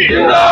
Yeah.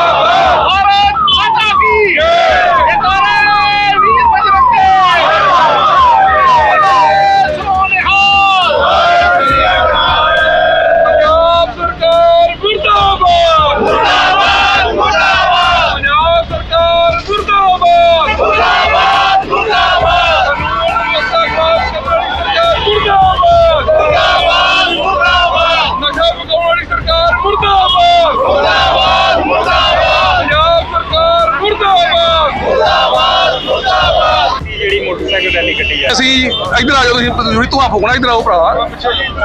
ਇੱਧਰ ਆ ਜਾਓ ਤੁਸੀਂ ਤੁਸੀਂ ਧੂਆ ਫੂਕਣਾ ਇੱਧਰ ਆਓ ਭਰਾ।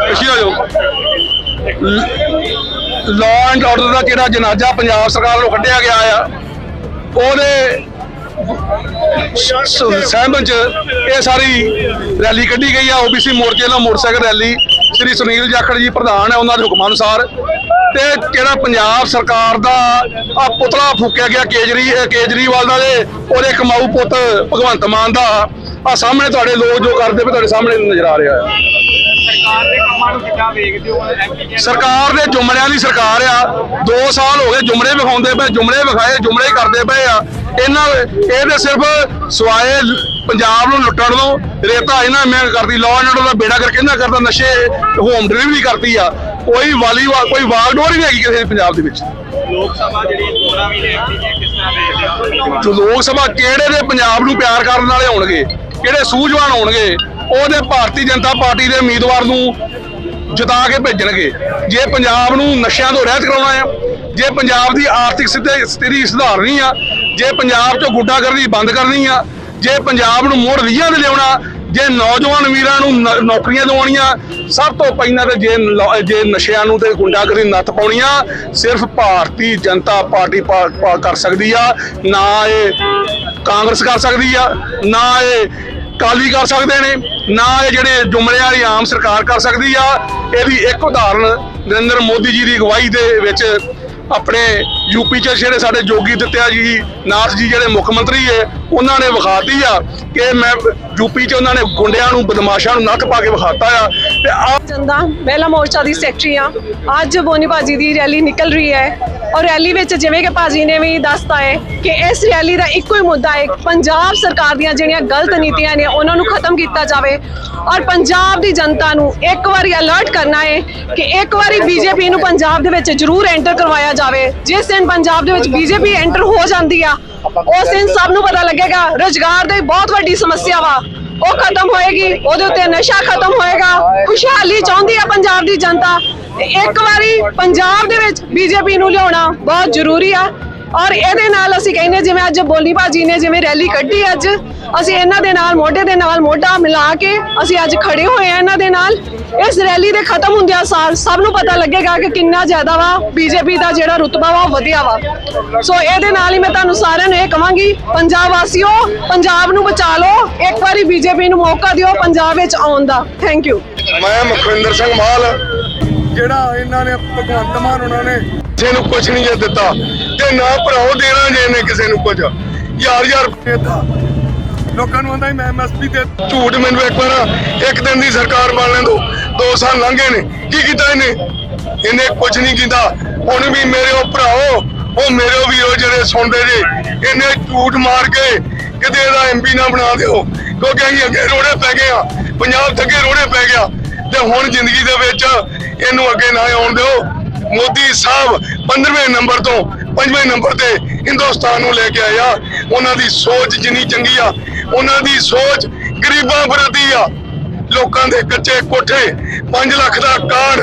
ਪਿੱਛੇ ਆ ਜਾਓ। ਲਾਅ ਐਂਡ ਆਰਡਰ ਦਾ ਜਿਹੜਾ ਜਨਾਜ਼ਾ ਪੰਜਾਬ ਸਰਕਾਰ ਵੱਲੋਂ ਕੱਢਿਆ ਗਿਆ ਆ? ਉਹਦੇ ਸਹਿਮਤ ਚ ਇਹ ਸਾਰੀ ਰੈਲੀ ਕੱਢੀ ਗਈ ਆ, ਓਬੀਸੀ ਮੋਰਚੇ ਨਾਲ ਮੋਟਰਸਾਈਕਲ ਰੈਲੀ। ਸ੍ਰੀ ਸੁਨੀਲ ਜਾਖੜ ਜੀ ਪ੍ਰਧਾਨ ਹੈ ਉਹਨਾਂ ਦੇ ਹੁਕਮਾਂ ਅਨੁਸਾਰ ਤੇ ਜਿਹੜਾ ਪੰਜਾਬ ਸਰਕਾਰ ਦਾ ਆ ਪੁਤਲਾ ਫੂਕਿਆ ਗਿਆ ਕੇਜਰੀ ਕੇਜਰੀਵਾਲ ਦਾ ਤੇ ਉਹਦੇ ਕਮਾਊ ਪੁੱਤ ਭਗਵੰਤ ਮਾਨ ਦਾ ਆ ਸਾਹਮਣੇ ਤੁਹਾਡੇ ਲੋਕ ਜੋ ਕਰਦੇ ਪਏ ਤੁਹਾਡੇ ਸਾਹਮਣੇ ਨਜ਼ਰ ਆ ਰਿਹਾ ਹੈ। ਸਰਕਾਰ ਦੇ ਕੰਮਾਂ ਨੂੰ ਕਿੱਦਾਂ ਵੇਖਦੇ ਹੋ? ਐਮਪੀ ਸਰਕਾਰ ਦੇ ਜੁਮਲਿਆਂ ਦੀ ਸਰਕਾਰ ਆ 2 ਸਾਲ ਹੋ ਗਏ ਜੁਮਲੇ ਵਿਖਾਉਂਦੇ ਪਏ ਜੁਮਲੇ ਵਿਖਾਏ ਜੁਮਲੇ ਹੀ ਕਰਦੇ ਪਏ ਆ। ਇਹਨਾਂ ਇਹ ਤੇ ਸਿਰਫ ਸਵਾਏ ਪੰਜਾਬ ਨੂੰ ਲੁੱਟਣ ਤੋਂ ਰੇਤਾ ਇਹਨਾਂ ਮੈਂ ਕਰਦੀ ਲਾਅ ਐਂਡ ਆਰਡਰ ਦਾ ਬੇੜਾ ਕਰਕੇ ਇਹਨਾਂ ਕਰਦਾ ਨਸ਼ੇ ਹੋਮ ਡਿਲੀਵਰੀ ਕਰਤੀ ਆ। ਕੋਈ ਵਾਲੀ ਕੋਈ ਵਾਗਡੋਰ ਹੀ ਨਹੀਂ ਹੈਗੀ ਕਿਸੇ ਪੰਜਾਬ ਦੇ ਵਿੱਚ। ਲੋਕ ਸਭਾ ਜਿਹੜੀ ਚੋਣਾਂ ਵੀ ਨੇ ਕਿਸ ਤਰ੍ਹਾਂ ਜੋ ਲੋਕ ਸਭਾ ਕਿਹੜੇ ਦੇ ਪੰਜਾਬ ਨੂੰ ਪਿਆਰ ਕਰਨ ਵਾਲੇ ਹੋਣਗੇ ਕਿਹੜੇ ਸੂਝਵਾਨ ਹੋਣਗੇ ਉਹਦੇ ਭਾਰਤੀ ਜਨਤਾ ਪਾਰਟੀ ਦੇ ਉਮੀਦਵਾਰ ਨੂੰ ਜਿਤਾ ਕੇ ਭੇਜਣਗੇ। ਜੇ ਪੰਜਾਬ ਨੂੰ ਨਸ਼ਿਆਂ ਤੋਂ ਰਹਿਤ ਕਰਾਉਣਾ ਆ ਜੇ ਪੰਜਾਬ ਦੀ ਆਰਥਿਕ ਸਥਿਤੀ ਸੁਧਾਰਨੀ ਆ ਜੇ ਪੰਜਾਬ 'ਚੋਂ ਗੁੰਡਾਗਰਦੀ ਬੰਦ ਕਰਨੀ ਆ ਜੇ ਪੰਜਾਬ ਨੂੰ ਮੁੜ ਰੀਆਂ ਦੇ ਲਿਆਉਣਾ, ਜੇ ਨੌਜਵਾਨ ਵੀਰਾਂ ਨੂੰ ਨੌਕਰੀਆਂ ਦਿਵਾਉਣੀਆਂ, ਸਭ ਤੋਂ ਪਹਿਲਾਂ ਤੇ ਜੇ ਜੇ ਨਸ਼ਿਆਂ ਨੂੰ ਤੇ ਗੁੰਡਾਗਰਦੀ ਨੱਥ ਪਾਉਣੀਆਂ, ਸਿਰਫ ਭਾਰਤੀ ਜਨਤਾ ਪਾਰਟੀ ਪਾ- ਕਰ ਸਕਦੀ ਆ, ਨਾ ਇਹ ਕਾਂਗਰਸ ਕਰ ਸਕਦੀ ਆ, ਨਾ ਇਹ ਕਾਲੀ ਕਰ ਸਕਦੇ ਨੇ, ਨਾ ਇਹ ਜਿਹੜੇ ਜੁਮਲੇ ਵਾਲੀ ਆਮ ਸਰਕਾਰ ਕਰ ਸਕਦੀ ਆ। ਇਹਦੀ ਇੱਕ ਉਦਾਹਰਨ ਨਰਿੰਦਰ ਮੋਦੀ ਜੀ ਦੀ ਅਗਵਾਈ ਦੇ ਵਿੱਚ ਆਪਣੇ ਯੂਪੀ ਚ ਜਿਹੜੇ ਸਾਡੇ ਜੋਗੀ ਦਿੱਤਿਆ ਜੀ, ਨਾਥ ਜੀ ਜਿਹੜੇ ਮੁੱਖ ਮੰਤਰੀ ਹੈ, ਉਹਨਾਂ ਨੇ ਵਿਖਾਤੀ ਆ ਕਿ ਮੈਂ ਯੂਪੀ ਚ ਉਹਨਾਂ ਨੇ ਗੁੰਡਿਆਂ ਨੂੰ, ਬਦਮਾਸ਼ਾਂ ਨੂੰ ਨੱਕ ਪਾ ਕੇ ਵਿਖਾਤਾ ਆ। ਤੇ ਆ ਚੰਦਾ ਮਹਿਲਾ ਮੋਰਚਾ ਦੀ ਸੈਕਟਰੀ ਆ। ਅੱਜ ਬੋਨੀ ਭਾਜੀ ਦੀ ਰੈਲੀ ਨਿਕਲ ਰਹੀ ਹੈ। ਔਰ ਰੈਲੀ ਵਿੱਚ ਜਿਵੇਂ ਕਿ ਭਾਜੀ ਨੇ ਵੀ ਦੱਸਤਾ ਹੈ ਕਿ ਇਸ ਰੈਲੀ ਦਾ ਇੱਕੋ ਹੀ ਮੁੱਦਾ ਹੈ ਪੰਜਾਬ ਸਰਕਾਰ ਦੀਆਂ ਜਿਹੜੀਆਂ ਗਲਤ ਨੀਤੀਆਂ ਨੇ ਉਹਨਾਂ ਨੂੰ ਖਤਮ ਕੀਤਾ ਜਾਵੇ। ਔਰ ਪੰਜਾਬ ਦੀ ਜਨਤਾ ਨੂੰ ਇੱਕ ਵਾਰੀ ਅਲਰਟ ਕਰਨਾ ਹੈ ਕਿ ਇੱਕ ਵਾਰੀ ਬੀਜੇਪੀ ਨੂੰ ਪੰਜਾਬ ਦੇ ਵਿੱਚ ਜ਼ਰੂਰ ਐਂਟਰ ਕਰਵਾਇਆ ਜਾਵੇ। ਜਿਸ ਦਿਨ ਪੰਜਾਬ ਦੇ ਵਿੱਚ ਬੀਜੇਪੀ ਐਂਟਰ ਹੋ ਜਾਂਦੀ ਆ ਉਸ ਦਿਨ ਸਭ ਨੂੰ ਪਤਾ ਲੱਗੇਗਾ ਰੋਜ਼ਗਾਰ ਦੀ ਬਹੁਤ ਵੱਡੀ ਸਮੱਸਿਆ ਵਾ। ਉਹ ਖਤਮ ਹੋਏਗੀ, ਉਹਦੇ ਉੱਤੇ ਨਸ਼ਾ ਖਤਮ ਹੋਏਗਾ, ਖੁਸ਼ਹਾਲੀ ਚਾਹੁੰਦੀ ਆ ਪੰਜਾਬ ਦੀ ਜਨਤਾ। ਇੱਕ ਵਾਰੀ ਪੰਜਾਬ ਦੇ ਵਿੱਚ ਬੀਜੇਪੀ ਨੂੰ ਲਿਆਉਣਾ ਬਹੁਤ ਜ਼ਰੂਰੀ ਆ। ਔਰ ਇਹਦੇ ਨਾਲ ਅਸੀਂ ਕਹਿੰਦੇ ਜਿਵੇਂ ਅੱਜ ਬੋਲੀ ਬਾਜੀ ਨੇ ਜਿਵੇਂ ਰੈਲੀ ਕੱਢੀ ਅੱਜ ਅਸੀਂ ਇਹਨਾਂ ਦੇ ਨਾਲ ਮੋਢੇ ਦੇ ਨਾਲ ਮੋਢਾ ਮਿਲਾ ਕੇ ਅਸੀਂ ਅੱਜ ਖੜੇ ਹੋਏ ਆ ਇਹਨਾਂ ਦੇ ਨਾਲ। ਇਸ ਰੈਲੀ ਦੇ ਖਤਮ ਹੁੰਦਿਆਂ ਸਾਰ ਸਭ ਨੂੰ ਪਤਾ ਲੱਗੇਗਾ ਕਿ ਕਿੰਨਾ ਜ਼ਿਆਦਾ ਵਾ ਬੀਜੇਪੀ ਦਾ ਜਿਹੜਾ ਰੁਤਬਾ ਵਾ ਉਹ ਵਧਿਆ ਵਾ। ਸੋ ਇਹਦੇ ਨਾਲ ਹੀ ਮੈਂ ਤੁਹਾਨੂੰ ਸਾਰਿਆਂ ਨੂੰ ਇਹ ਕਵਾਂਗੀ ਪੰਜਾਬ ਵਾਸੀਓ ਪੰਜਾਬ ਨੂੰ ਬਚਾ ਲਓ। ਇੱਕ ਵਾਰੀ ਬੀਜੇਪੀ ਨੂੰ ਮੌਕਾ ਦਿਓ ਪੰਜਾਬ ਵਿੱਚ ਆਉਣ ਦਾ। ਥੈਂਕ ਯੂ ਮੈਂ ਮੁਖਵਿੰਦਰ ਸਿੰਘ ਮਾਲ। ਜਿਹੜਾ ਇਹਨਾਂ ਨੇ ਭਗਵੰਤ ਮਾਨ ਉਹਨਾਂ ਨੇ ਕਿਸੇ ਨੂੰ ਕੁਝ ਨਹੀਂ ਜੇ ਦਿੱਤਾ। ਤੇ ਨਾ ਭਰਾਓ ਦੇਣਾ ਜੇ ਨੇ ਕਿਸੇ ਨੂੰ ਕੁਝ ਯਾਰ ਯਾਰ ਦਿੱਤਾ। ਲੋਕਾਂ ਨੂੰ ਆਂਦਾ ਮੈਂ ਐਮਐਸਪੀ ਤੇ ਝੂਠ ਮੈਨੂੰ ਇੱਕ ਵਾਰ, ਇੱਕ ਦਿਨ ਦੀ ਸਰਕਾਰ ਬਣ ਲੈਣ ਦੋ। ਦੋ ਸਾਲ ਲੰਘੇ ਨੇ। ਕੀ ਕੀਤਾ ਇਹਨੇ? ਇਹਨੇ ਕੁਝ ਨਹੀਂ ਕੀਤਾ। ਹੁਣ ਵੀ ਮੇਰੇ ਉਹ ਭਰਾਓ, ਉਹ ਮੇਰੇ ਵੀ ਉਹ ਜਿਹੜੇ ਸੁਣਦੇ ਜੇ, ਇਹਨੇ ਝੂਠ ਮਾਰ ਕੇ ਕਿਤੇ ਇਹਦਾ ਐਮਪੀ ਨਾ ਬਣਾ ਦਿਓ। ਕਿਉਂਕਿ ਅਸੀਂ ਅੱਗੇ ਰੋੜੇ ਪੈ ਗਏ ਆ। ਪੰਜਾਬ ਥੱਕੇ ਰੋੜੇ ਪੈ ਗਿਆ। ਤੇ ਹੁਣ ਜ਼ਿੰਦਗੀ ਦੇ ਵਿੱਚ ਇਹਨੂੰ ਅੱਗੇ ਨਾ ਆਉਣ ਦਿਓ। ਮੋਦੀ ਸਾਹਿਬ 15ਵੇਂ ਨੰਬਰ ਤੋਂ 5ਵੇਂ ਨੰਬਰ ਤੇ ਹਿੰਦੁਸਤਾਨ ਨੂੰ ਲੈ ਕੇ ਆਇਆ। ਉਹਨਾਂ ਦੀ ਸੋਚ ਜਿੰਨੀ ਚੰਗੀ ਆ, ਉਹਨਾਂ ਦੀ ਸੋਚ ਗਰੀਬਾਂ ਪ੍ਰਤੀ ਆ। ਲੋਕਾਂ ਦੇ ਕੱਚੇ ਕੋਠੇ 5 ਲੱਖ ਦਾ ਕਾਰਡ,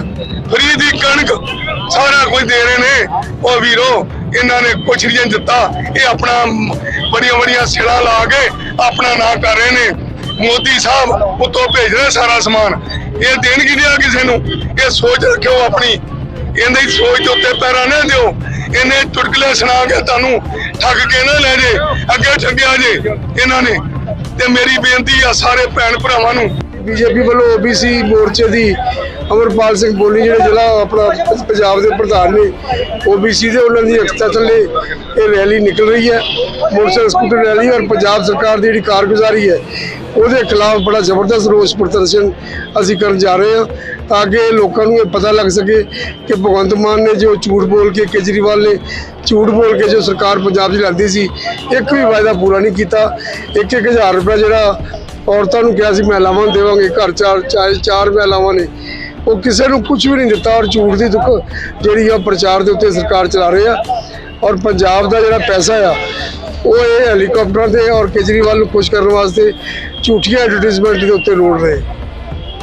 ਫਰੀ ਦੀ ਕਣਕ, ਸਾਰਾ ਕੁਝ ਦੇ ਰਹੇ ਨੇ। ਉਹ ਵੀਰੋ, ਇਹਨਾਂ ਨੇ ਕੁਛ ਨਹੀਂ ਦਿੱਤਾ। ਇਹ ਆਪਣਾ ਬੜੀਆਂ ਬੜੀਆਂ ਸਿਲਾ ਲਾ ਕੇ ਆਪਣਾ ਨਾਂ ਕਰ ਰਹੇ ਨੇ। ਮੋਦੀ ਸਾਹਿਬ ਉਤੋਂ ਭੇਜ ਰਹੇ ਸਾਰਾ ਸਮਾਨ। ਇਹ ਦੇਣ ਕੀ ਆ ਕਿਸੇ ਨੂੰ? ਇਹ ਸੋਚ ਰੱਖਿਓ ਆਪਣੀ। ਇਹਦੀ ਸੋਚ ਦੇ ਉੱਤੇ ਪੈਰਾ ਨਾ ਦਿਓ। ਇਹਨੇ ਚੁਟਕਲੇ ਸੁਣਾ ਕੇ ਤੁਹਾਨੂੰ ਠੱਗ ਕੇ ਨਾ ਲੈ ਜੇ। ਅੱਗੇ ਠੱਗਿਆ ਜੇ ਇਹਨਾਂ ਨੇ। ਤੇ ਮੇਰੀ ਬੇਨਤੀ ਆ ਸਾਰੇ ਭੈਣ ਭਰਾਵਾਂ ਨੂੰ, ਬੀਜੇਪੀ ਵੱਲੋਂ ਓਬੀਸੀ ਮੋਰਚੇ ਦੀ ਅਮਰਪਾਲ ਸਿੰਘ ਬੋਲੀ ਜਿਹੜੇ ਜ਼ਿਲ੍ਹਾ ਆਪਣਾ ਪੰਜਾਬ ਦੇ ਪ੍ਰਧਾਨ ਨੇ ਓਬੀਸੀ ਦੇ ਉਹਨਾਂ ਦੀ ਅਖਤਾ ਥੱਲੇ ਇਹ ਰੈਲੀ ਨਿਕਲ ਰਹੀ ਹੈ, ਮੋਟਰਸਾਈਕਲ ਸਕੂਟਰ ਰੈਲੀ ਔਰ ਪੰਜਾਬ ਸਰਕਾਰ ਦੀ ਜਿਹੜੀ ਕਾਰਗੁਜ਼ਾਰੀ ਹੈ, ਉਹਦੇ ਖਿਲਾਫ ਬੜਾ ਜ਼ਬਰਦਸਤ ਰੋਸ ਪ੍ਰਦਰਸ਼ਨ ਅਸੀਂ ਕਰਨ ਜਾ ਰਹੇ ਹਾਂ ਤਾਂ ਕਿ ਲੋਕਾਂ ਨੂੰ ਇਹ ਪਤਾ ਲੱਗ ਸਕੇ ਕਿ ਭਗਵੰਤ ਮਾਨ ਨੇ ਜੋ ਝੂਠ ਬੋਲ ਕੇ ਕੇਜਰੀਵਾਲ ਨੇ ਝੂਠ ਬੋਲ ਕੇ ਜੋ ਸਰਕਾਰ ਪੰਜਾਬ 'ਚ ਲੈਂਦੀ ਸੀ, ਇੱਕ ਵੀ ਵਾਅਦਾ ਪੂਰਾ ਨਹੀਂ ਕੀਤਾ। ਇੱਕ ਇੱਕ ਹਜ਼ਾਰ ਰੁਪਏ ਜਿਹੜਾ ਔਰਤਾਂ ਨੂੰ ਕਿਹਾ ਸੀ, ਮਹਿਲਾਵਾਂ ਨੂੰ ਦੇਵਾਂਗੇ, ਘਰ ਚਾਰ, ਚਾਹੇ ਚਾਰ ਮਹਿਲਾਵਾਂ ਨੇ। ਉਹ ਕਿਸੇ ਨੂੰ ਕੁਝ ਵੀ ਨਹੀਂ ਦਿੱਤਾ ਔਰ ਝੂਠ ਦੀ ਦੁੱਖ ਜਿਹੜੀ ਆ ਪ੍ਰਚਾਰ ਦੇ ਉੱਤੇ ਸਰਕਾਰ ਚਲਾ ਰਹੀ ਆ ਔਰ ਪੰਜਾਬ ਦਾ ਜਿਹੜਾ ਪੈਸਾ ਆ ਉਹ ਇਹ ਹੈਲੀਕਾਪਟਰਾਂ ਤੇ ਔਰ ਕੇਜਰੀਵਾਲ ਨੂੰ ਖੁਸ਼ ਕਰਨ ਵਾਸਤੇ ਝੂਠੀਆਂ ਐਡਵਰਟਾਈਜ਼ਮੈਂਟ ਦੇ ਉੱਤੇ ਰੋੜ ਰਹੇ।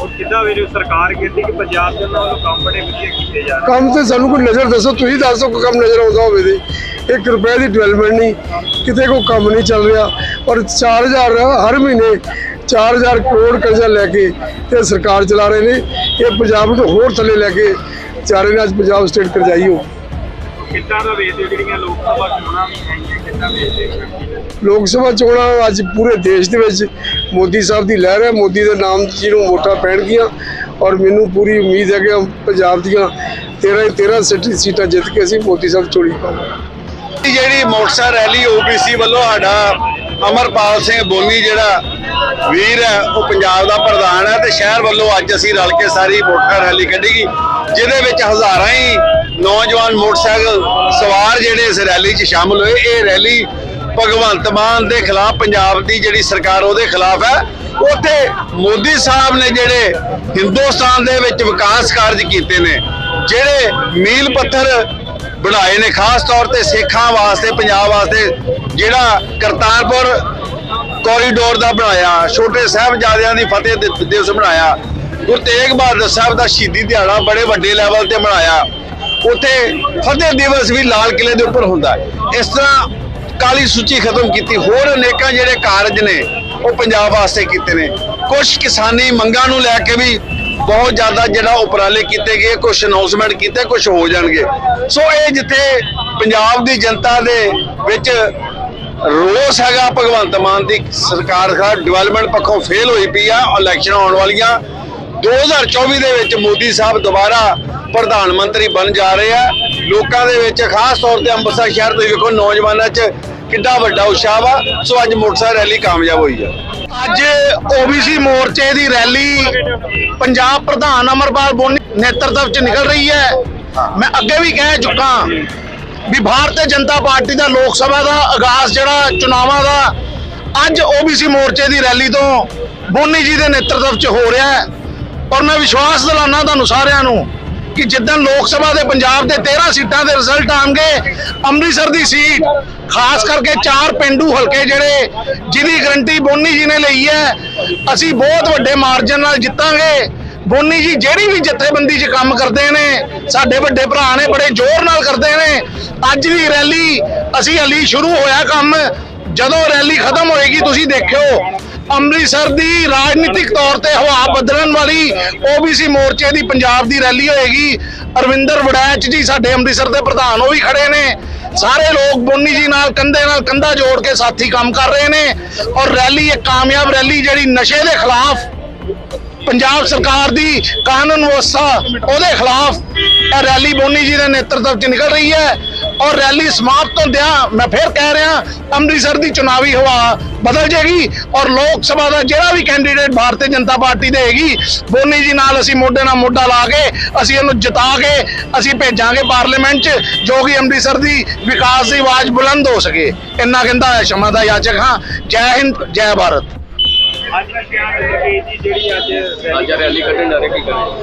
ਉਹ ਕਿੱਦਾਂ ਵੀਰੇ ਸਰਕਾਰ ਕਹਿੰਦੀ ਕਿ ਪੰਜਾਬ ਦੇ ਵੱਲੋਂ ਕੰਮ ਬੜੇ ਵਧੀਆ ਕੀਤੇ ਜਾ ਰਹੇ ਕੰਮ ਤੇ ਸਾਨੂੰ ਕੋਈ ਨਜ਼ਰ ਦੱਸੋ ਤੁਸੀਂ ਦੱਸੋ ਕੋਈ ਕੰਮ ਨਜ਼ਰ ਆਉਂਦਾ ਹੋਵੇ ਤੇ। 1 ਰੁਪਏ ਦੀ ਡਿਵੈਲਪਮੈਂਟ ਨਹੀਂ ਕਿਤੇ ਕੋਈ ਕੰਮ ਨਹੀਂ ਚੱਲ ਰਿਹਾ ਔਰ 4000 ਹਰ ਮਹੀਨੇ 4000 ਕਰੋੜ ਕਰਜ਼ਾ ਲੈ ਕੇ ਤੇ ਸਰਕਾਰ ਚਲਾ ਰਹੇ ਨੇ। ਇਹ ਪੰਜਾਬ ਨੂੰ ਹੋਰ ਥੱਲੇ ਲੈ ਕੇ ਚਾਰੇ ਨੇ। ਅੱਜ ਪੰਜਾਬ ਸਟੇਟ ਕਰਜ਼ਾਈ ਹੋ। ਕਿੱਦਾਂ ਦਾ ਵੇਖਦੇ ਹੋ ਜਿਹੜੀਆਂ ਲੋਕ ਸਭਾ ਚੋਣਾਂ ਵੀ ਹੈਗੀਆਂ ਕਿੱਦਾਂ ਵੇਖਦੇ ਹੋ ਲੋਕ ਸਭਾ ਚੋਣਾਂ ਅੱਜ ਪੂਰੇ ਦੇਸ਼ ਦੇ ਵਿੱਚ ਮੋਦੀ ਸਾਹਿਬ ਦੀ ਲਹਿਰ ਹੈ। ਮੋਦੀ ਦੇ ਨਾਮ ਜਿਹਨੂੰ ਵੋਟਾਂ ਪੈਣਗੀਆਂ ਔਰ ਮੈਨੂੰ ਪੂਰੀ ਉਮੀਦ ਹੈ ਕਿ ਪੰਜਾਬ ਦੀਆਂ 13 13 ਸੀਟ- ਸੀਟਾਂ ਜਿੱਤ ਕੇ ਅਸੀਂ ਮੋਦੀ ਸਾਹਿਬ ਚੋਲੀ ਪਾਵਾਂਗੇ। ਜਿਹੜੀ ਮੋਟਰਸਾਈਕਲ ਰੈਲੀ ਓਬੀਸੀ ਵੱਲੋਂ ਸਾਡਾ ਅਮਰਪਾਲ ਸਿੰਘ ਬੋਨੀ ਜਿਹੜਾ ਵੀਰ ਹੈ, ਉਹ ਪੰਜਾਬ ਦਾ ਪ੍ਰਧਾਨ ਹੈ ਤੇ ਸ਼ਹਿਰ ਵੱਲੋਂ ਅੱਜ ਅਸੀਂ ਰਲ ਕੇ ਸਾਰੀ ਮੋਟਰਸਾਈਕਲ ਰੈਲੀ ਕੱਢੀਗੀ, ਜਿਹਦੇ ਵਿੱਚ ਹਜ਼ਾਰਾਂ ਹੀ ਨੌਜਵਾਨ ਮੋਟਰਸਾਈਕਲ ਸਵਾਰ ਜਿਹੜੇ ਇਸ ਰੈਲੀ 'ਚ ਸ਼ਾਮਲ ਹੋਏ। ਇਹ ਰੈਲੀ ਭਗਵੰਤ ਮਾਨ ਦੇ ਖਿਲਾਫ, ਪੰਜਾਬ ਦੀ ਜਿਹੜੀ ਸਰਕਾਰ ਉਹਦੇ ਖਿਲਾਫ ਹੈ। ਉੱਥੇ ਮੋਦੀ ਸਾਹਿਬ ਨੇ ਜਿਹੜੇ ਹਿੰਦੁਸਤਾਨ ਦੇ ਵਿੱਚ ਵਿਕਾਸ ਕਾਰਜ ਕੀਤੇ ਨੇ, ਜਿਹੜੇ ਮੀਲ ਪੱਥਰ ਬਣਾਏ ਨੇ, ਖਾਸ ਤੌਰ ਤੇ ਸਿੱਖਾਂ ਵਾਸਤੇ, ਪੰਜਾਬ ਵਾਸਤੇ, ਜਿਹੜਾ ਕਰਤਾਰਪੁਰ ਕੋਰੀਡੋਰ ਦਾ ਬਣਾਇਆ, ਛੋਟੇ ਸਾਹਿਬਜ਼ਾਦਿਆਂ ਦੀ ਫਤਿਹ ਦਿਵਸ ਬਣਾਇਆ ਗੁਰੂ ਤੇਗ ਬਹਾਦਰ ਸਾਹਿਬ ਦਾ ਸ਼ਹੀਦੀ ਦਿਹਾੜਾ ਬੜੇ ਵੱਡੇ ਲੈਵਲ ਤੇ ਬਣਾਇਆ ਉੱਥੇ ਫਤਿਹ ਦਿਵਸ ਵੀ ਲਾਲ ਕਿਲੇ ਦੇ ਉੱਪਰ ਹੁੰਦਾ ਇਸ ਤਰ੍ਹਾਂ ਕਾਲੀ ਸੂਚੀ ਖਤਮ ਕੀਤੀ, ਹੋਰ ਅਨੇਕਾਂ ਜਿਹੜੇ ਕਾਰਜ ਨੇ, ਉਹ ਪੰਜਾਬ ਵਾਸਤੇ ਕੀਤੇ ਨੇ। ਕੁਝ ਕਿਸਾਨੀ ਮੰਗਾਂ ਨੂੰ ਲੈ ਕੇ ਵੀ ਬਹੁਤ ਜ਼ਿਆਦਾ ਜਿਹੜਾ ਉਪਰਾਲੇ ਕੀਤੇ ਗਏ ਕੁਝ ਅਨਾਉਂਸਮੈਂਟ ਕੀਤੇ ਕੁਝ ਹੋ ਜਾਣਗੇ। ਸੋ ਇਹ ਜਿੱਥੇ ਪੰਜਾਬ ਦੀ ਜਨਤਾ ਦੇ ਵਿੱਚ ਰੋਸ ਹੈਗਾ, ਭਗਵੰਤ ਮਾਨ ਦੀ ਸਰਕਾਰ ਦਾ ਡਿਵੈਲਪਮੈਂਟ ਪੱਖੋਂ ਫੇਲ ਹੋਈ ਪਈ ਆ ਇਲੈਕਸ਼ਨ ਆਉਣ ਵਾਲੀਆਂ। 2024 ਦੇ ਵਿੱਚ ਮੋਦੀ ਸਾਹਿਬ ਦੁਬਾਰਾ ਪ੍ਰਧਾਨ ਮੰਤਰੀ ਬਣ ਜਾ ਰਹੇ ਆ। ਲੋਕਾਂ ਦੇ ਵਿੱਚ ਖਾਸ ਤੌਰ ਤੇ ਅੰਮ੍ਰਿਤਸਰ ਸ਼ਹਿਰ ਤੁਸੀਂ ਵੇਖੋ, ਨੌਜਵਾਨਾਂ 'ਚ ਕਿੱਡਾ ਵੱਡਾ ਉਤਸ਼ਾਹ ਵਾ। ਸੋ ਅੱਜ ਮੋਟਰਸਾਈਕਲ ਰੈਲੀ ਕਾਮਯਾਬ ਹੋਈ ਆ। ਅੱਜ ਓਬੀਸੀ ਮੋਰਚੇ ਦੀ ਰੈਲੀ ਪੰਜਾਬ ਪ੍ਰਧਾਨ ਅਮਰਪਾਲ ਬੋਨੀ ਨੇਤਰਤਵ ਚ ਨਿਕਲ ਰਹੀ ਹੈ। ਮੈਂ ਅੱਗੇ ਵੀ ਕਹਿ ਚੁੱਕਾ ਵੀ ਭਾਰਤੀ ਜਨਤਾ ਪਾਰਟੀ ਦਾ ਲੋਕ ਸਭਾ ਦਾ ਆਗਾਜ਼ ਜਿਹੜਾ ਚੁਣਾਵਾਂ ਦਾ, ਅੱਜ ਓਬੀਸੀ ਮੋਰਚੇ ਦੀ ਰੈਲੀ ਤੋਂ ਬੋਨੀ ਜੀ ਦੇ ਨੇਤਰਤਵ ਚ ਹੋ ਰਿਹਾ ਹੈ। ਔਰ ਮੈਂ ਵਿਸ਼ਵਾਸ ਦਿਲਾਨਾ ਤੁਹਾਨੂੰ ਸਾਰਿਆਂ ਨੂੰ ਕਿ ਜਿੱਦਣ ਲੋਕ ਸਭਾ ਦੇ ਪੰਜਾਬ ਦੇ 13 ਸੀਟਾਂ ਦੇ ਰਿਜ਼ਲਟ ਆਣਗੇ ਅੰਮ੍ਰਿਤਸਰ ਦੀ ਸੀਟ, ਖਾਸ ਕਰਕੇ ਚਾਰ ਪਿੰਡੂ ਹਲਕੇ ਜਿਹੜੇ ਜਿਹਦੀ ਗਰੰਟੀ ਬੋਨੀ ਜੀ ਨੇ ਲਈ ਹੈ, ਅਸੀਂ ਬਹੁਤ ਵੱਡੇ ਮਾਰਜਨ ਨਾਲ ਜਿੱਤਾਂਗੇ। ਬੋਨੀ ਜੀ, ਜਿਹੜੀ ਵੀ ਜਥੇਬੰਦੀ 'ਚ ਕੰਮ ਕਰਦੇ ਨੇ, ਸਾਡੇ ਵੱਡੇ ਭਰਾ ਨੇ, ਬੜੇ ਜ਼ੋਰ ਨਾਲ ਕਰਦੇ ਨੇ। ਅੱਜ ਦੀ ਰੈਲੀ ਅਸੀਂ ਹਲੀ ਸ਼ੁਰੂ ਹੋਇਆ ਕੰਮ, ਜਦੋਂ ਰੈਲੀ ਖਤਮ ਹੋਏਗੀ, ਤੁਸੀਂ ਦੇਖਿਓ ਅੰਮ੍ਰਿਤਸਰ ਦੀ ਰਾਜਨੀਤਿਕ ਤੌਰ ਤੇ ਹਵਾ ਬਦਲਣ ਵਾਲੀ ਓਬੀਸੀ ਮੋਰਚੇ ਦੀ ਪੰਜਾਬ ਦੀ ਰੈਲੀ ਹੋਏਗੀ। ਅਰਵਿੰਦਰ ਵੜੈਚ ਜੀ ਸਾਡੇ ਅੰਮ੍ਰਿਤਸਰ ਦੇ ਪ੍ਰਧਾਨ, ਉਹ ਵੀ ਖੜੇ ਨੇ। ਸਾਰੇ ਲੋਕ ਬੋਨੀ ਜੀ ਨਾਲ, ਕੰਧੇ ਨਾਲ ਕੰਧਾ ਜੋੜ ਕੇ ਸਾਥੀ ਕੰਮ ਕਰ ਰਹੇ ਨੇ। ਔਰ ਰੈਲੀ ਇੱਕ ਕਾਮਯਾਬ ਰੈਲੀ ਜਿਹੜੀ ਨਸ਼ੇ ਦੇ ਖਿਲਾਫ, ਪੰਜਾਬ ਸਰਕਾਰ ਦੀ ਕਾਨੂੰਨ ਵਿਵਸਥਾ ਉਹਦੇ ਖਿਲਾਫ ਇਹ ਰੈਲੀ ਬੋਨੀ ਜੀ ਦੇ ਨੇਤਰਤਵ 'ਚ ਨਿਕਲ ਰਹੀ ਹੈ। ਔਰ ਰੈਲੀ ਸਮਾਪਤ ਹੁੰਦਿਆਂ ਮੈਂ ਫਿਰ ਕਹਿ ਰਿਹਾ ਅੰਮ੍ਰਿਤਸਰ ਦੀ ਚੁਣਾਵੀ ਹਵਾ ਬਦਲ ਜੇਗੀ ਔਰ ਲੋਕ ਸਭਾ ਦਾ ਜਿਹੜਾ ਵੀ ਕੈਂਡੀਡੇਟ ਭਾਰਤੀ ਜਨਤਾ ਪਾਰਟੀ ਦੇ ਹੈਗੀ ਬੋਨੀ ਜੀ ਨਾਲ ਅਸੀਂ ਮੋਢੇ ਨਾਲ ਮੋਢਾ ਲਾ ਕੇ ਅਸੀਂ ਇਹਨੂੰ ਜਿਤਾ ਕੇ ਅਸੀਂ ਭੇਜਾਂਗੇ ਪਾਰਲੀਮੈਂਟ 'ਚ ਜੋ ਕਿ ਅੰਮ੍ਰਿਤਸਰ ਦੀ ਵਿਕਾਸ ਦੀ ਆਵਾਜ਼ ਬੁਲੰਦ ਹੋ ਸਕੇ। ਇੰਨਾ ਕਹਿੰਦਾ ਹੈ ਸ਼ਮਾ ਦਾ ਯਾਚਕ ਹਾਂ ਜੈ ਹਿੰਦ ਜੈ ਭਾਰਤ। ਅੱਜ ਕਿਆ ਲੱਗੇ ਜੀ ਜਿਹੜੀ ਅੱਜ ਰੈਲੀ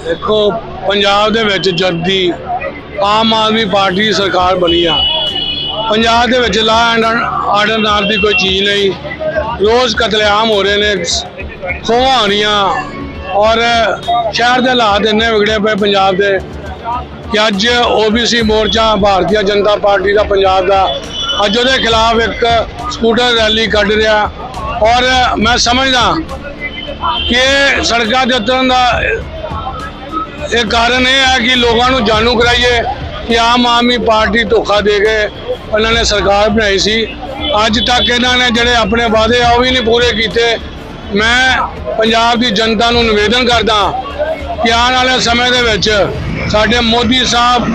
ਦੇਖੋ ਪੰਜਾਬ ਦੇ ਵਿੱਚ ਜਦ ਦੀ ਆਮ ਆਦਮੀ ਪਾਰਟੀ ਦੀ ਸਰਕਾਰ ਬਣੀ ਆ। ਪੰਜਾਬ ਦੇ ਵਿੱਚ ਲਾ ਐਂਡ ਆਰਡਰ ਨਾਲ ਦੀ ਕੋਈ ਚੀਜ਼ ਨਹੀਂ। ਰੋਜ਼ ਕਤਲੇਆਮ ਹੋ ਰਹੇ ਨੇ, ਖੋਹਾਂ ਹੋ ਰਹੀਆਂ। ਔਰ ਸ਼ਹਿਰ ਦੇ ਹਾਲਾਤ ਇੰਨੇ ਵਿਗੜੇ ਪਏ ਪੰਜਾਬ ਦੇ ਕਿ ਅੱਜ ਓਬੀਸੀ ਮੋਰਚਾ, ਭਾਰਤੀ ਜਨਤਾ ਪਾਰਟੀ ਦਾ ਪੰਜਾਬ ਦਾ ਅੱਜ ਉਹਦੇ ਖਿਲਾਫ ਇੱਕ ਸਕੂਟਰ ਰੈਲੀ ਕੱਢ ਰਿਹਾ। ਔਰ ਮੈਂ ਸਮਝਦਾ ਕਿ ਸੜਕਾਂ ਤੇ ਉਤਰਨ ਦਾ ਇਹ ਕਾਰਨ ਇਹ ਹੈ ਕਿ ਲੋਕਾਂ ਨੂੰ ਜਾਣੂ ਕਰਾਈਏ ਕਿ ਆਮ ਆਦਮੀ ਪਾਰਟੀ ਧੋਖਾ ਦੇ ਕੇ ਉਹਨਾਂ ਨੇ ਸਰਕਾਰ ਬਣਾਈ ਸੀ। ਅੱਜ ਤੱਕ ਇਹਨਾਂ ਨੇ ਜਿਹੜੇ ਆਪਣੇ ਵਾਅਦੇ ਆ, ਉਹ ਵੀ ਨਹੀਂ ਪੂਰੇ ਕੀਤੇ। ਮੈਂ ਪੰਜਾਬ ਦੀ ਜਨਤਾ ਨੂੰ ਨਿਵੇਦਨ ਕਰਦਾ ਕਿ ਆਉਣ ਵਾਲੇ ਸਮੇਂ ਦੇ ਵਿੱਚ ਸਾਡੇ ਮੋਦੀ ਸਾਹਿਬ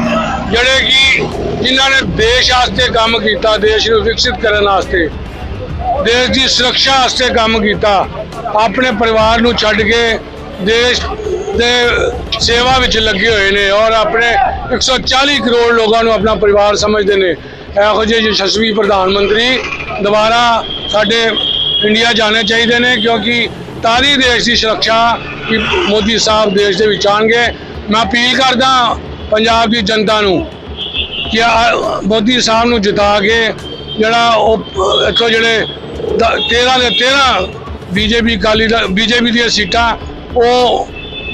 ਜਿਹੜੇ ਕਿ ਜਿਨ੍ਹਾਂ ਨੇ ਦੇਸ਼ ਵਾਸਤੇ ਕੰਮ ਕੀਤਾ, ਦੇਸ਼ ਨੂੰ ਵਿਕਸਿਤ ਕਰਨ ਵਾਸਤੇ, ਦੇਸ਼ ਦੀ ਸੁਰੱਖਿਆ ਵਾਸਤੇ ਕੰਮ ਕੀਤਾ, ਆਪਣੇ ਪਰਿਵਾਰ ਨੂੰ ਛੱਡ ਕੇ ਦੇਸ਼ ਦੇ ਸੇਵਾ ਵਿੱਚ ਲੱਗੇ ਹੋਏ ਨੇ ਔਰ ਆਪਣੇ 140 ਕਰੋੜ ਲੋਕਾਂ ਨੂੰ ਆਪਣਾ ਪਰਿਵਾਰ ਸਮਝਦੇ ਨੇ। ਇਹੋ ਜਿਹੇ ਯਸ਼ਸਵੀ ਪ੍ਰਧਾਨ ਮੰਤਰੀ ਦੁਬਾਰਾ ਸਾਡੇ ਇੰਡੀਆ ਜਾਣੇ ਚਾਹੀਦੇ ਨੇ ਕਿਉਂਕਿ ਤਾਰੀ ਦੇਸ਼ ਦੀ ਸੁਰੱਖਿਆ ਕਿ ਮੋਦੀ ਸਾਹਿਬ ਦੇਸ਼ ਦੇ ਵਿੱਚ ਆਉਣਗੇ। ਮੈਂ ਅਪੀਲ ਕਰਦਾ ਪੰਜਾਬ ਦੀ ਜਨਤਾ ਨੂੰ ਕਿ ਮੋਦੀ ਸਾਹਿਬ ਨੂੰ ਜਿਤਾ ਕੇ ਜਿਹੜਾ ਉਹ ਇੱਥੋਂ ਜਿਹੜੇ 13 ਦੇ 13 ਬੀਜੇਪੀ ਕਾਲੀ ਦਾ ਬੀਜੇਪੀ ਦੀਆਂ ਸੀਟਾਂ ਉਹ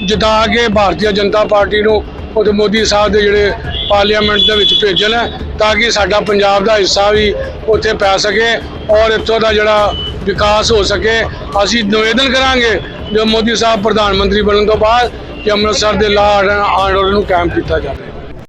ਜਿਤਾ ਕੇ ਭਾਰਤੀ ਜਨਤਾ ਪਾਰਟੀ ਨੂੰ ਉਹਦੇ ਮੋਦੀ ਸਾਹਿਬ ਦੇ ਜਿਹੜੇ ਪਾਰਲੀਮੈਂਟ ਦੇ ਵਿੱਚ ਭੇਜਣ, ਤਾਂ ਕਿ ਸਾਡਾ ਪੰਜਾਬ ਦਾ ਹਿੱਸਾ ਵੀ ਉੱਥੇ ਪੈ ਸਕੇ ਔਰ ਇੱਥੋਂ ਦਾ ਜਿਹੜਾ ਵਿਕਾਸ ਹੋ ਸਕੇ। ਅਸੀਂ ਨਿਵੇਦਨ ਕਰਾਂਗੇ ਜੋ ਮੋਦੀ ਸਾਹਿਬ ਪ੍ਰਧਾਨ ਮੰਤਰੀ ਬਣਨ ਤੋਂ ਬਾਅਦ ਕਿ ਅੰਮ੍ਰਿਤਸਰ ਦੇ ਲਾਅ ਐਂਡ ਆਰਡਰ ਨੂੰ ਕਾਇਮ ਕੀਤਾ ਜਾਵੇ।